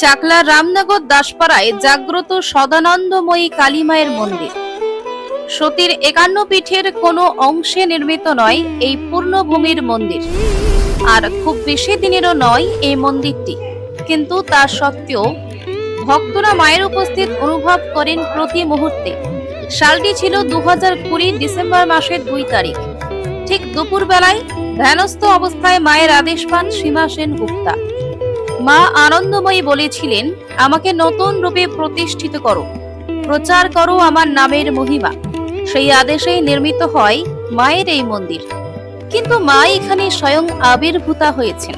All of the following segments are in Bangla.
চাকলা রামনগর দাসপাড়ায় জাগ্রত সদানন্দময়ী কালীমায়ের মন্দির। সতীর একান্ন পীঠের কোনো অংশে নির্মিত নয় এই পূর্ণভূমির মন্দির। আর খুব বেশি দিনেরও নয় এই মন্দিরটি। কিন্তু তা সত্ত্বেও ভক্তরা মায়ের উপস্থিত অনুভব করেন প্রতি মুহূর্তে। সালটি ছিল দু ডিসেম্বর মাসের দুই তারিখ। ঠিক দুপুর বেলায় ধ্যানস্থ অবস্থায় মায়ের আদেশ পান সীমা সেন গুপ্তা মা আনন্দময়ী বলেছিলেন, আমাকে নতুন রূপে প্রতিষ্ঠিত করো। প্রচার করো আমার নামের মহিমা। সেই আদেশেই নির্মিত হয় মায়ের এই মন্দির। কিন্তু মা এখানে স্বয়ং আবির্ভূতা হয়েছেন।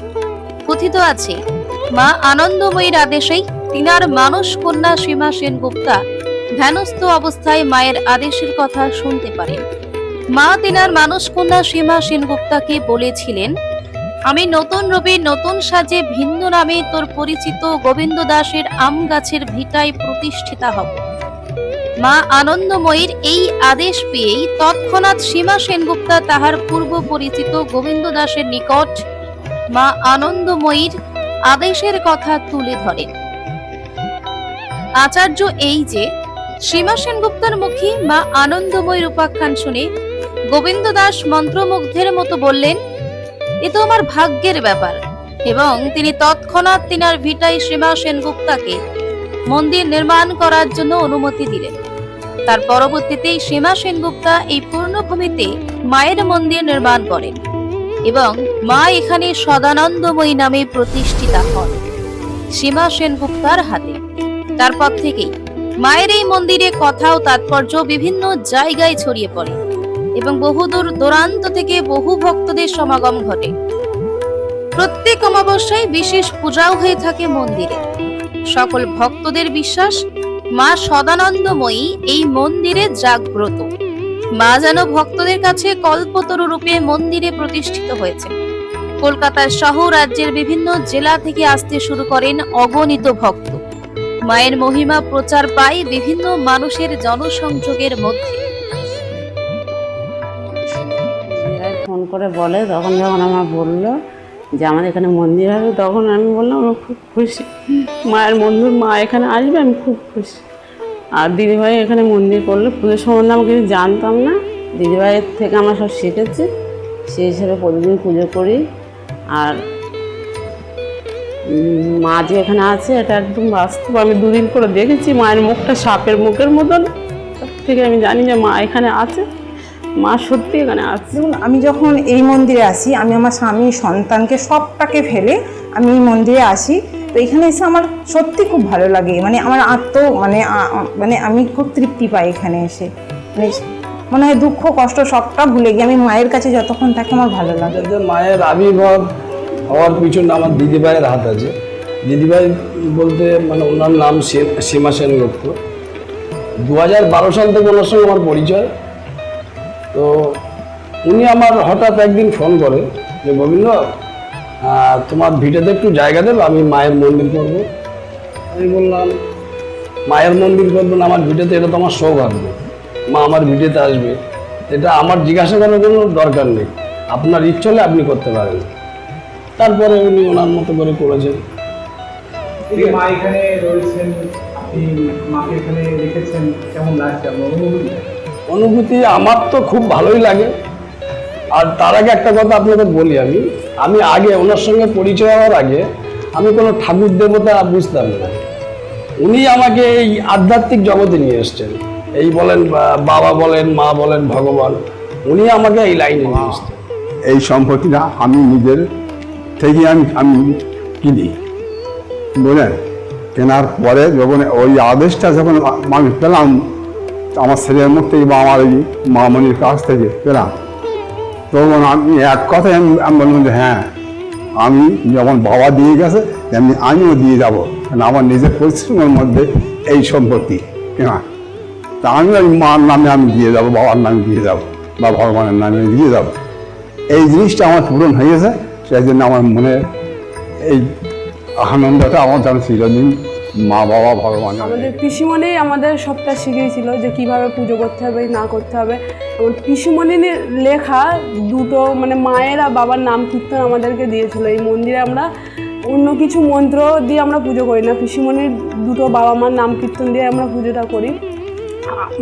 কথিত আছে, মা আনন্দময়ীর আদেশেই তিনার মানস কন্যা সীমা সেনগুপ্তা ধ্যানস্থ অবস্থায় মায়ের আদেশের কথা শুনতে পারেন। মা তিনার মানস কন্যা সীমা সেনগুপ্তাকে বলেছিলেন আমি নতুন রূপে নতুন সাজে ভিন্ন নামে তোর পরিচিত গোবিন্দ দাসের আম গাছের ভিটায় প্রতিষ্ঠিতা হব। মা আনন্দময়ীর এই আদেশ পেয়েই তৎক্ষণাৎ সীমা সেনগুপ্তা তাহার পূর্ব পরিচিত গোবিন্দ দাসের নিকট মা আনন্দময়ীর আদেশের কথা তুলে ধরেন। আচার্য এই যে, সীমা সেনগুপ্তার মুখে মা আনন্দময়ীর উপাখ্যান শুনে গোবিন্দ দাস মন্ত্রমুগ্ধের মতো বললেন এ তো আমার ভাগ্যের ব্যাপার। এবং তিনি তৎক্ষণাৎ তিনার ভিটাই সীমা সেনগুপ্তাকে মন্দির নির্মাণ করার জন্য অনুমতি দিলেন। তার পরবর্তীতে সীমা সেনগুপ্তা এই পূর্ণভূমিতে মায়ের মন্দির নির্মাণ করেন এবং মা এখানে সদানন্দময়ী নামে প্রতিষ্ঠিতা হন সীমা সেনগুপ্তার হাতে। তারপর থেকেই মায়ের এই মন্দিরে কথা ও তাৎপর্য বিভিন্ন জায়গায় ছড়িয়ে পড়ে। এবং বহুদূর দূরান্ত থেকে বহু ভক্তদের সমাগম ঘটে। প্রত্যেক অমাবস্যায় বিশেষ পূজাও হয়ে থাকে মন্দিরে। সকল ভক্তদের বিশ্বাস, মা সদানন্দময়ী এই মন্দিরে জাগ্রত। মা যেন ভক্তদের কাছে কল্পতরু রূপে মন্দিরে প্রতিষ্ঠিত হয়েছে। কলকাতার সহ রাজ্যের বিভিন্ন জেলা থেকে আসতে শুরু করেন অগণিত ভক্ত। মায়ের মহিমা প্রচার পায় বিভিন্ন মানুষের জনসংযোগের মধ্যে। ফোন করে বলে, তখন যখন আমার বলল যে আমাদের এখানে মন্দির হবে, তখন আমি বললাম, আমি খুব খুশি। মায়ের মন্দির, মা এখানে আসবে, আমি খুব খুশি। আর দিদিভাই এখানে মন্দির করলে। পুজো সম্বন্ধে আমি কিছু জানতাম না। দিদিভাইয়ের থেকে আমরা সব শিখেছি। সেই হিসেবে প্রতিদিন পুজো করি। আর মা যে এখানে আছে, এটা একদম বাস্তব। আমি দুদিন করে দেখেছি মায়ের মুখটা সাপের মুখের মতন। থেকে আমি জানি যে মা এখানে আছে। মা সত্যি এখানে আছে। দেখুন আমি যখন এই মন্দিরে আসি আমি আমার স্বামী সন্তানকে সবটাকে ফেলে আমি এই মন্দিরে আসি। তো এখানে এসে আমার সত্যি খুব ভালো লাগে। মানে আমার আত্ম মানে মানে আমি খুব তৃপ্তি পাই এখানে এসে। মানে মনে হয় দুঃখ কষ্ট সবটা ভুলে গিয়ে আমি মায়ের কাছে যতক্ষণ থাকি আমার ভালো লাগে। যে মায়ের আবির্ভাব হওয়ার পিছনে আমার দিদিভাইয়ের হাত আছে। দিদিভাই বলতে মানে ওনার নাম সে- সীমা সেনগুপ্ত। দু হাজার বারো সাল থেকে ওনার সঙ্গে আমার পরিচয়। তো উনি আমার হঠাৎ একদিন ফোন করে যে, গোবিন্দ তোমার ভিটেতে একটু জায়গা দেবে, আমি মায়ের মন্দির করব। আমি বললাম, মায়ের মন্দির করব না, আমার ভিটেতে, এটা তো আমার সৌভাগ্য। মা আমার ভিটেতে আসবে। এটা আমার জিজ্ঞাসা করার কোনো দরকার নেই। আপনার ইচ্ছে হলে আপনি করতে পারেন। তারপরে উনি ওনার মতো করে করেছেন। মা এখানে রয়েছেন, আপনি মাকে এখানে রেখেছেন, কেমন লাগছে আপনার অনুভূতি অনুভূতি আমার তো খুব ভালোই লাগে। আর তার আগে একটা কথা আপনাদের বলি আমি। আমি আগে ওনার সঙ্গে পরিচয় হওয়ার আগে আমি কোনো ঠাকুর দেবতা বুঝতাম না। উনি আমাকে এই আধ্যাত্মিক জগতে নিয়ে এসছেন। এই বলেন বাবা বলেন মা বলেন ভগবান উনি আমাকে এই লাইনে নিয়ে এসছেন। এই সম্পত্তিটা আমি নিজের থেকে আমি আমি কিনি। বুঝলেন? কেনার পরে যখন ওই আদেশটা যখন আমি পেলাম আমার ছেলের মুখ থেকে বা আমার এই মামনির কাছ থেকে পেলাম তখন আমি এক কথায় আমি আমি বললাম যে হ্যাঁ আমি যেমন বাবা দিয়ে গেছে, তেমনি আমিও দিয়ে যাব। কারণ আমার নিজের পরিশ্রমের মধ্যে এই সম্পত্তি, কেনা। তা আমি ওই মার নামে আমি দিয়ে যাব, বাবার নামে দিয়ে যাব, বা ভগবানের নামে দিয়ে যাব। এই জিনিসটা আমার পূরণ হয়ে গেছে, সেই জন্য আমার মনে এই আনন্দটা আমার যেন চিরদিন মা বাবা ভগবান। আমাদের পিসিমণি আমাদের সবটা শিখিয়েছিল যে কীভাবে পুজো করতে হবে, না করতে হবে। এবং পিসিমণির লেখা দুটো মানে মায়ের আর বাবার নাম কীর্তন আমাদেরকে দিয়েছিল। এই মন্দিরে আমরা অন্য কিছু মন্ত্র দিয়ে আমরা পুজো করি না। পিসিমণির দুটো বাবা মার নাম কীর্তন দিয়ে আমরা পুজোটা করি।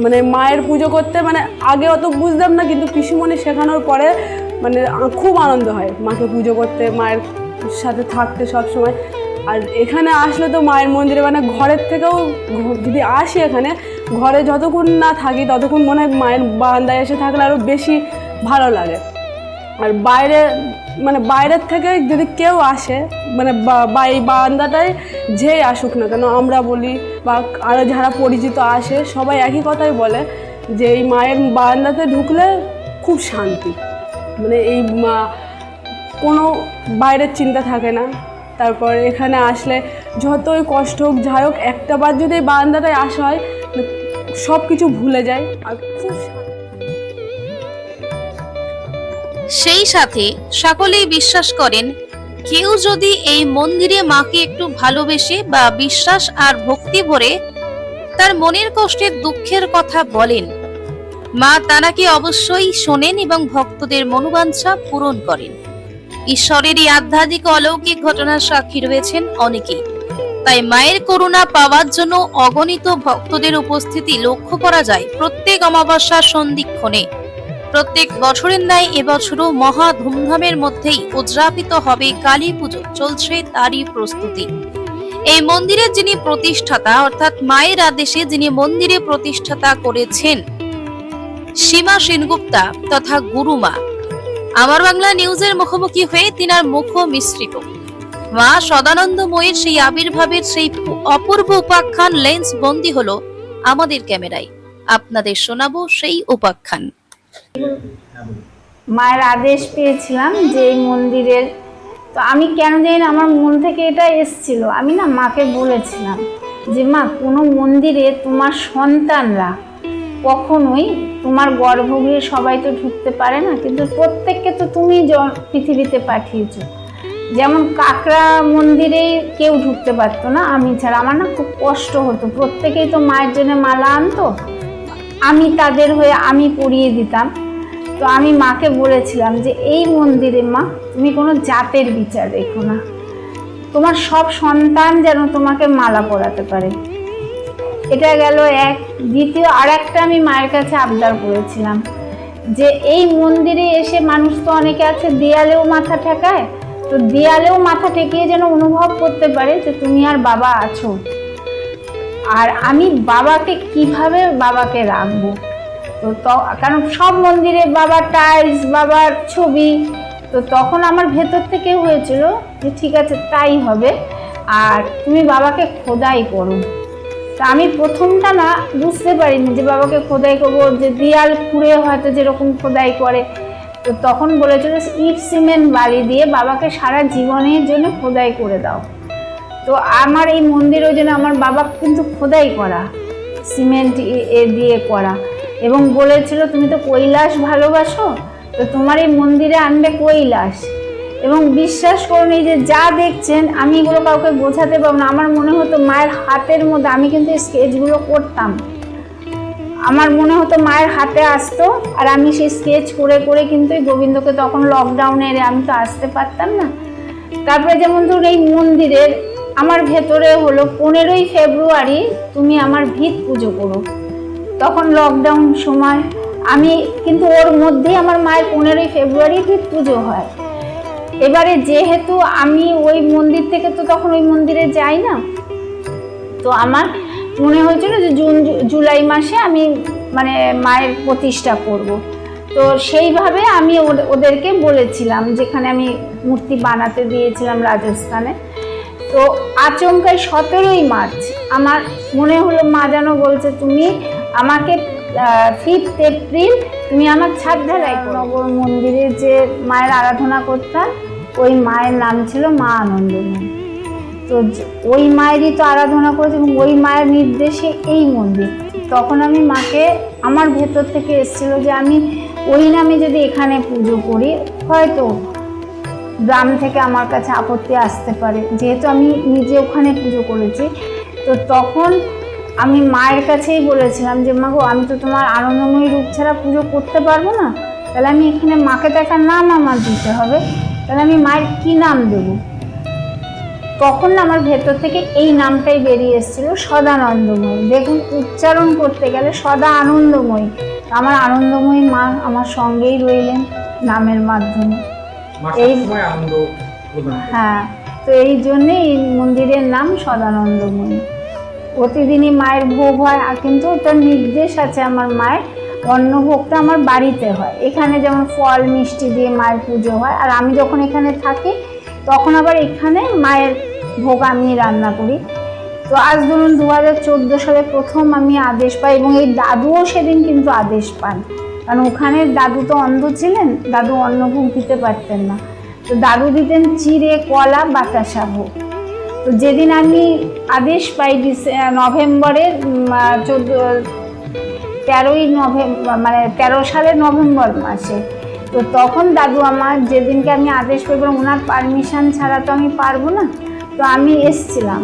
মানে মায়ের পুজো করতে মানে আগে অত বুঝতাম না, কিন্তু পিসিমণি শেখানোর পরে মানে খুব আনন্দ হয় মাকে পুজো করতে, মায়ের সাথে থাকতে সব সময় আর এখানে আসলে তো মায়ের মন্দিরে মানে ঘরের থেকেও যদি আসি এখানে, ঘরে যতক্ষণ না থাকি ততক্ষণ মনে হয় মায়ের বারান্দায় এসে থাকলে আরও বেশি ভালো লাগে। আর বাইরে মানে বাইরের থেকে যদি কেউ আসে মানে বা- এই বারান্দাটায় যেই আসুক না কেন, আমরা বলি বা আরও যারা পরিচিত আসে, সবাই একই কথাই বলে যে এই মায়ের বারান্দাতে ঢুকলে খুব শান্তি। মানে এই কোনো বাইরের চিন্তা থাকে না। তারপর এখানে আসলে যতই কষ্ট হোক, যাই হোক, একটা বার যদি এই আসা হয় সব কিছু ভুলে যায়। আর সেই সাথে সকলেই বিশ্বাস করেন, কেউ যদি এই মন্দিরে মাকে একটু ভালোবেসে বা বিশ্বাস আর ভক্তি ভরে তার মনের কষ্টের দুঃখের কথা বলেন, মা তারাকে অবশ্যই শোনেন এবং ভক্তদের মনোবাঞ্ছা পূরণ করেন। ঈশ্বরের এই আধ্যাত্মিক অলৌকিক ঘটনার সাক্ষী রয়েছেন অনেকেই। তাই মায়ের করুণা পাওয়ার জন্য অগণিত ভক্তদের উপস্থিতি লক্ষ্য করা যায় প্রত্যেক অমাবস্যার সন্ধিক্ষণে। প্রত্যেক বছরের ন্যায় এবছরও মহা ধুমধামের মধ্যেই উদযাপিত হবে কালী পুজো, চলছে তারই প্রস্তুতি। এই মন্দিরের যিনি প্রতিষ্ঠাতা, অর্থাৎ মায়ের আদেশে যিনি মন্দিরে প্রতিষ্ঠাতা করেছেন, সীমা সেনগুপ্তা তথা গুরুমা আমার বাংলা নিউজের মুখোমুখি হয়ে তিনার মুখ মিশ্রিত। মা সদানন্দময়ের সেই আবির্ভাবের সেই অপূর্ব উপাখ্যান লেন্স বন্দী হলো আমাদের ক্যামেরায়। আপনাদের শোনাবো সেই উপাখ্যান। মায়ের আদেশ পেয়েছিলাম যে মন্দিরের, তো আমি কেন জানি আমার মন থেকে এটা এসছিল। আমি না মাকে বলেছিলাম যে মা, কোনো মন্দিরে তোমার সন্তানরা কখনোই তোমার গর্ভগৃহে সবাই তো ঢুকতে পারে না, কিন্তু প্রত্যেককে তো তুমি পৃথিবীতে পাঠিয়েছো। যেমন কাকড়া মন্দিরেই কেউ ঢুকতে পারতো না, আমি ছাড়া। আমার না খুব কষ্ট হতো। প্রত্যেকেই তো মায়ের জন্য মালা আনতো। আমি তাদের হয়ে আমি পরিয়ে দিতাম। তো আমি মাকে বলেছিলাম যে, এই মন্দিরে মা, তুমি কোনো জাতের বিচার রেখো না। তোমার সব সন্তান যেন তোমাকে মালা পরাতে পারে। এটা গেল এক, দ্বিতীয় আর একটা আমি মায়ের কাছে আবদার করেছিলাম। যে এই মন্দিরে এসে মানুষ তো অনেকে আছে, দেয়ালেও মাথা ঠেকায়। তো দেয়ালেও মাথা ঠেকিয়ে যেন অনুভব করতে পারে যে তুমি আর বাবা আছো। আর আমি বাবাকে কীভাবে বাবাকে রাখব? তো কারণ সব মন্দিরে বাবার টাইলস বাবার ছবি, তো তখন আমার ভেতর থেকে হয়েছিল যে ঠিক আছে, তাই হবে। আর তুমি বাবাকে খোদাই করো। তা আমি প্রথমটা না বুঝতে পারিনি যে বাবাকে খোদাই করব, যে দেয়াল খুঁড়ে হয়তো যেরকম খোদাই করে। তো তখন বলেছিল ইট, সিমেন্ট, বালি দিয়ে বাবাকে সারা জীবনের জন্য খোদাই করে দাও। তো আমার এই মন্দির ওই জন্য আমার বাবা কিন্তু খোদাই করা, সিমেন্ট এ দিয়ে করা। এবং বলেছিল, তুমি তো কৈলাস ভালোবাসো, তো তোমার এই মন্দিরে আনবে কৈলাস। এবং বিশ্বাস করুন, এই যে যা দেখছেন, আমি এগুলো কাউকে বোঝাতে পারব না। আমার মনে হতো মায়ের হাতের মধ্যে আমি কিন্তু স্কেচগুলো করতাম। আমার মনে হতো মায়ের হাতে আসতো আর আমি সেই স্কেচ করে করে কিন্তু এই গোবিন্দকে তখন লকডাউনে আমি তো আসতে পারতাম না। তারপরে যেমন ধরুন এই মন্দিরের, আমার ভেতরে হলো পনেরোই ফেব্রুয়ারি তুমি আমার ভিত পুজো করো। তখন লকডাউন সময়, আমি কিন্তু ওর মধ্যেই আমার মায়ের পনেরোই ফেব্রুয়ারি ভিত পুজো হয়। এবারে যেহেতু আমি ওই মন্দির থেকে তো তখন ওই মন্দিরে যাই না তো আমার মনে হয়েছিল যে জুন জুলাই মাসে আমি মানে মায়ের প্রতিষ্ঠা করব। তো সেইভাবে আমি ওদেরকে বলেছিলাম যেখানে আমি মূর্তি বানাতে দিয়েছিলাম রাজস্থানে। তো আচমকায় সতেরোই মার্চ আমার মনে হলো মা যেন বলছে তুমি আমাকে ফিফথ এপ্রিল তুমি আমার ছাদ ঢালাই করো। নগর মন্দিরে যে মায়ের আরাধনা করতাম ওই মায়ের নাম ছিল মা আনন্দময়ী তো ওই মায়েরই তো আরাধনা করেছে এবং ওই মায়ের নির্দেশে এই মন্দির। তখন আমি মাকে, আমার ভেতর থেকে এসেছিল যে আমি ওই নামে যদি এখানে পুজো করি, হয়তো গ্রাম থেকে আমার কাছে আপত্তি আসতে পারে। যেহেতু আমি নিজে ওখানে পুজো করেছি, তো তখন আমি মায়ের কাছেই বলেছিলাম যে, মা গো, আমি তো তোমার আনন্দময়ী রূপ ছাড়া পুজো করতে পারব না। তাহলে আমি এখানে মাকে তো একটা নাম আমার দিতে হবে। তাহলে আমি মায়ের কী নাম দেবো? তখন আমার ভেতর থেকে এই নামটাই বেরিয়ে এসেছিল সদানন্দময়ী। দেখুন উচ্চারণ করতে গেলে সদা আনন্দময়ী। আমার আনন্দময়ী মা আমার সঙ্গেই রইলেন নামের মাধ্যমে। এই-। হ্যাঁ তো এই জন্যে এই মন্দিরের নাম সদানন্দময়ী। প্রতিদিনই মায়ের ভোগ হয় আর কিন্তু ওটার নির্দেশ আছে আমার মায়ের অন্নভোগটা আমার বাড়িতে হয়। এখানে যেমন ফল, মিষ্টি দিয়ে মায়ের পুজো হয়, আর আমি যখন এখানে থাকি, তখন আবার এখানে মায়ের ভোগ আমি রান্না করি। তো আজ ধরুন দু হাজার চোদ্দ সালে প্রথম আমি আদেশ পাই, এবং এই দাদুও সেদিন কিন্তু আদেশ পান। কারণ ওখানে দাদু তো অন্ধ ছিলেন, দাদু অন্নভোগ দিতে পারতেন না। তো দাদু দিতেন চিড়ে, কলা, বাতাসা ভোগ। তো যেদিন আমি আদেশ পাই ডিসে- নভেম্বরের চোদ্দ তেরোই নভেম্বর মানে তেরো সালের নভেম্বর মাসে। তো তখন দাদু আমার যেদিনকে আমি আদেশ বললাম, ওনার পারমিশন ছাড়া তো আমি পারব না তো আমি এসছিলাম।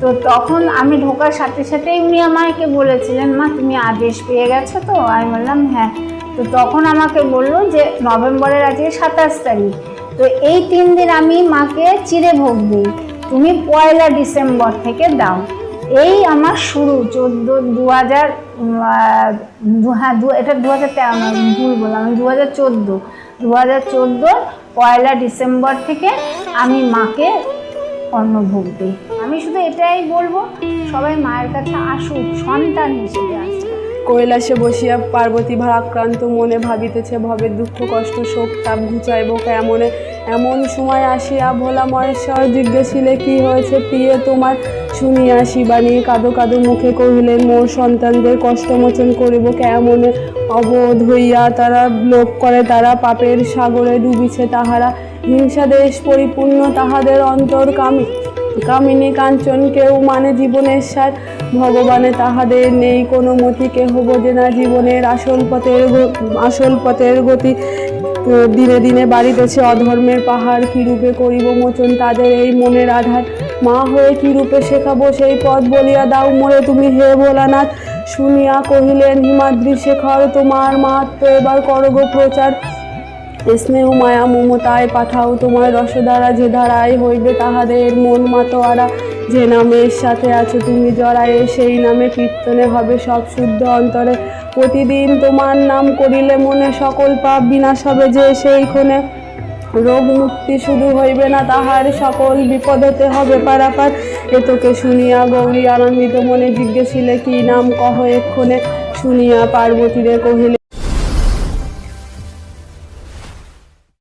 তো তখন আমি ঢোকার সাথে সাথেই উনি আমাকে বলেছিলেন মা তুমি আদেশ পেয়ে গেছো তো? আমি বললাম হ্যাঁ। তো তখন আমাকে বলল যে নভেম্বরের আজকে সাতাশ তারিখ। তো এই তিন দিন আমি মাকে চিড়ে ভোগ দিই। তুমি পয়লা ডিসেম্বর থেকে দাও। এই আমার শুরু, চোদ্দ দু হাজার হ্যাঁ দু, এটা দু হাজার তেরো ভুল বললাম দু হাজার চোদ্দ। দু হাজার চোদ্দোর পয়লা ডিসেম্বর থেকে আমি মাকে অন্নভোগ দিই। আমি শুধু এটাই বলব, সবাই মায়ের কাছে আসুক, সন্তান হিসেবে কৈলাসে বসিয়া পার্বতী ভারাক্রান্ত মনে ভাবিতেছে, ভবের দুঃখ, কষ্ট, শোক, তাপ ঘুচাইব কেমনে? এমন সময় আসিয়া ভোলা মহেশ্বর জিজ্ঞাসিলে, কি হয়েছে প্রিয় তোমার? শুনিয়া শিবানী কাদো কাদো মুখে কহিলেন, মোর সন্তানদের কষ্টমোচন করিব কেমন অবোধ হইয়া তারা লোভ করে, তারা পাপের সাগরে ডুবিছে, তাহারা হিংসা দেশ পরিপূর্ণ, তাহাদের অন্তর কামি, কামিনী কাঞ্চন কেউ মানে জীবনের সার ভগবানে তাহাদের নেই কোনো মতি, কেহ বোঝে না জীবনের আসল পথের আসল পথের গতি। দিনে দিনে বাড়িতেছে অধর্মের পাহাড়, কি রূপে করিব মোচন তাদের এই মনের আধার? মা হয়ে কি রূপে শেখাবো সেই পথ বলিয়া দাও মোরে তুমি হে ভোলানাথ। শুনিয়া কহিলেন, হিমাদ্রি শেখর, তোমার মাহাত্ম এবার করব প্রচার। স্নেহ, মায়া, মমতায় পাঠাও তোমার রসধারা, যে ধারায় হইবে তাহাদের মন মাতোয়ারা। যে নামের সাথে আছো তুমি জড়ায়ে, সেই নামে কীর্তনে হবে সব শুদ্ধ অন্তরে। প্রতিদিন তোমার নাম করিলে মনে সকল পাপ বিনাশ হবে, যে সেইখানে রোগ মুক্তি শুধু হইবে না, তাহার সকল বিপদ হতে হবে পারাপার। এ তোকে শুনিয়া গৌরী আনন্দিত মনে জিজ্ঞেসিলে, কি নাম কহ এক্ষণে? শুনিয়া পার্বতীরে কহিলে